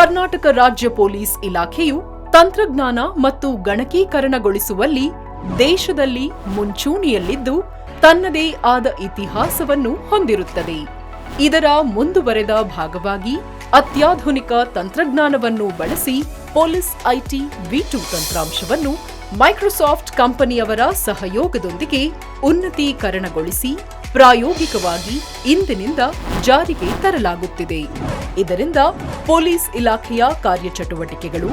ಕರ್ನಾಟಕ ರಾಜ್ಯ ಪೊಲೀಸ್ ಇಲಾಖೆಯು ತಂತ್ರಜ್ಞಾನ ಮತ್ತು ಗಣಕೀಕರಣಗೊಳಿಸುವಲ್ಲಿ ದೇಶದಲ್ಲಿ ಮುಂಚೂಣಿಯಲ್ಲಿದ್ದು, ತನ್ನದೇ ಆದ ಇತಿಹಾಸವನ್ನು ಹೊಂದಿರುತ್ತದೆ. ಇದರ ಮುಂದುವರೆದ ಭಾಗವಾಗಿ ಅತ್ಯಾಧುನಿಕ ತಂತ್ರಜ್ಞಾನವನ್ನು ಬಳಸಿ ಪೊಲೀಸ್ ಐಟಿ ವಿ ಟು ತಂತ್ರಾಂಶವನ್ನು ಮೈಕ್ರೋಸಾಫ್ಟ್ ಕಂಪನಿಯವರ ಸಹಯೋಗದೊಂದಿಗೆ ಉನ್ನತೀಕರಣಗೊಳಿಸಿ ಪ್ರಾಯೋಗಿಕವಾಗಿ ಇಂದಿನಿಂದ ಜಾರಿಗೆ ತರಲಾಗುತ್ತಿದೆ. ಇದರಿಂದ ಪೊಲೀಸ್ ಇಲಾಖೆಯ ಕಾರ್ಯಚಟುವಟಿಕೆಗಳು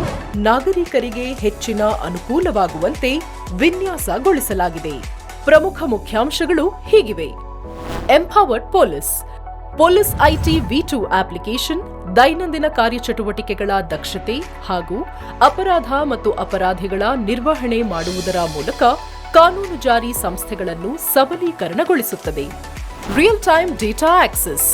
ನಾಗರಿಕರಿಗೆ ಹೆಚ್ಚಿನ ಅನುಕೂಲವಾಗುವಂತೆ ವಿನ್ಯಾಸಗೊಳಿಸಲಾಗಿದೆ. ಪ್ರಮುಖ ಮುಖ್ಯಾಂಶಗಳು ಹೀಗಿವೆ. Empowered police police IT V two application, ದೈನಂದಿನ ಕಾರ್ಯಚಟುವಟಿಕೆಗಳ ದಕ್ಷತೆ ಹಾಗೂ ಅಪರಾಧ ಮತ್ತು ಅಪರಾಧಿಗಳ ನಿರ್ವಹಣೆ ಮಾಡುವುದರ ಮೂಲಕ ಕಾನೂನು ಜಾರಿ ಸಂಸ್ಥೆಗಳನ್ನು ಸಬಲೀಕರಣಗೊಳಿಸುತ್ತದೆ. Real time data access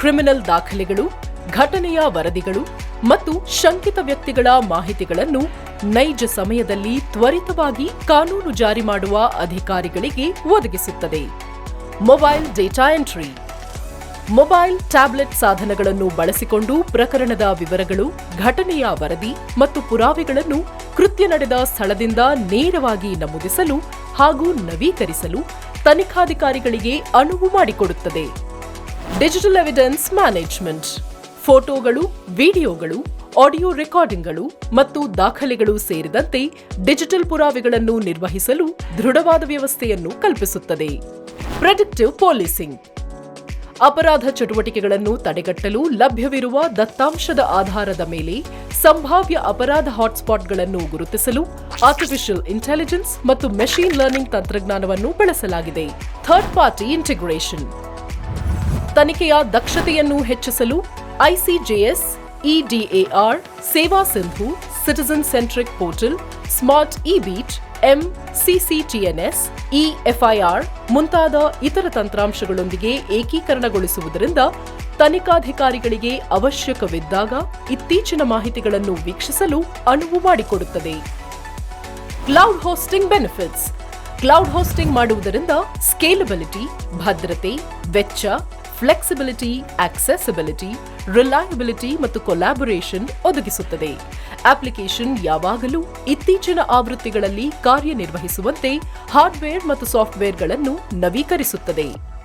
criminal ದಾಖಲೆಗಳು ಘಟನೆಯ ವರದಿಗಳು ಮತ್ತು ಶಂಕಿತ ವ್ಯಕ್ತಿಗಳ ಮಾಹಿತಿಗಳನ್ನು ನೈಜ ಸಮಯದಲ್ಲಿ ತ್ವರಿತವಾಗಿ ಕಾನೂನು ಜಾರಿ ಮಾಡುವ ಅಧಿಕಾರಿಗಳಿಗೆ ಒದಗಿಸುತ್ತದೆ. Mobile data entry. Mobile tablet ಸಾಧನಗಳನ್ನು ಬಳಸಿಕೊಂಡು ಪ್ರಕರಣದ ವಿವರಗಳು, ಘಟನೆಯ ವರದಿ ಮತ್ತು ಪುರಾವೆಗಳನ್ನು ಕೃತ್ಯ ನಡೆದ ಸ್ಥಳದಿಂದ ನೇರವಾಗಿ ನಮೂದಿಸಲು ಹಾಗೂ ನವೀಕರಿಸಲು ತನಿಖಾಧಿಕಾರಿಗಳಿಗೆ ಅನುವು ಮಾಡಿಕೊಡುತ್ತದೆ. Digital evidence management. ಫೋಟೋಗಳು, ವಿಡಿಯೋಗಳು, ಆಡಿಯೋ ರೆಕಾರ್ಡಿಂಗ್ಗಳು ಮತ್ತು ದಾಖಲೆಗಳು ಸೇರಿದಂತೆ ಡಿಜಿಟಲ್ ಪುರಾವೆಗಳನ್ನು ನಿರ್ವಹಿಸಲು ದೃಢವಾದ ವ್ಯವಸ್ಥೆಯನ್ನು ಕಲ್ಪಿಸುತ್ತದೆ. ಪ್ರೆಡಿಕ್ಟಿವ್ ಪೊಲೀಸಿಂಗ್ ಅಪರಾಧ ಚಟುವಟಿಕೆಗಳನ್ನು ತಡೆಗಟ್ಟಲು ಲಭ್ಯವಿರುವ ದತ್ತಾಂಶದ ಆಧಾರದ ಮೇಲೆ ಸಂಭಾವ್ಯ ಅಪರಾಧ ಹಾಟ್ಸ್ಪಾಟ್ಗಳನ್ನು ಗುರುತಿಸಲು ಆರ್ಟಿಫಿಷಿಯಲ್ ಇಂಟೆಲಿಜೆನ್ಸ್ ಮತ್ತು ಮೆಷಿನ್ ಲರ್ನಿಂಗ್ ತಂತ್ರಜ್ಞಾನವನ್ನು ಬಳಸಲಾಗಿದೆ. ಥರ್ಡ್ ಪಾರ್ಟಿ ಇಂಟಿಗ್ರೇಷನ್ ತನಿಖೆಯ ದಕ್ಷತೆಯನ್ನು ಹೆಚ್ಚಿಸಲು ICJS EDAR Seva Sindhu citizen centric portal smart E beat M CCTNS EFIR ಮುಂತಾದ ಇತರ ತಂತ್ರಾಂಶಗಳೊಂದಿಗೆ ಏಕೀಕರಣಗೊಳಿಸುವುದರಿಂದ ತನಿಖಾಧಿಕಾರಿಗಳಿಗೆ ಅವಶ್ಯಕವಿದ್ದಾಗ ಇತ್ತೀಚಿನ ಮಾಹಿತಿಗಳನ್ನು ವೀಕ್ಷಿಸಲು ಅನುವು ಮಾಡಿಕೊಡುತ್ತದೆ. Cloud hosting benefits cloud hosting ಮಾಡುವುದರಿಂದ ಸ್ಕೇಲಬಿಲಿಟಿ ಭದ್ರತೆ, ವೆಚ್ಚ ಫ್ಲೆಕ್ಸಿಬಿಲಿಟಿ, ಆಕ್ಸೆಸಿಬಿಲಿಟಿ, ರಿಲಯಬಿಲಿಟಿ ಮತ್ತು ಕೊಲ್ಯಾಬೊರೇಷನ್ ಒದಗಿಸುತ್ತದೆ. ಅಪ್ಲಿಕೇಶನ್ ಯಾವಾಗಲೂ ಇತ್ತೀಚಿನ ಆವೃತ್ತಿಗಳಲ್ಲಿ ಕಾರ್ಯನಿರ್ವಹಿಸುವಂತೆ ಹಾರ್ಡ್ವೇರ್ ಮತ್ತು ಸಾಫ್ಟ್ವೇರ್ಗಳನ್ನು ನವೀಕರಿಸುತ್ತದೆ.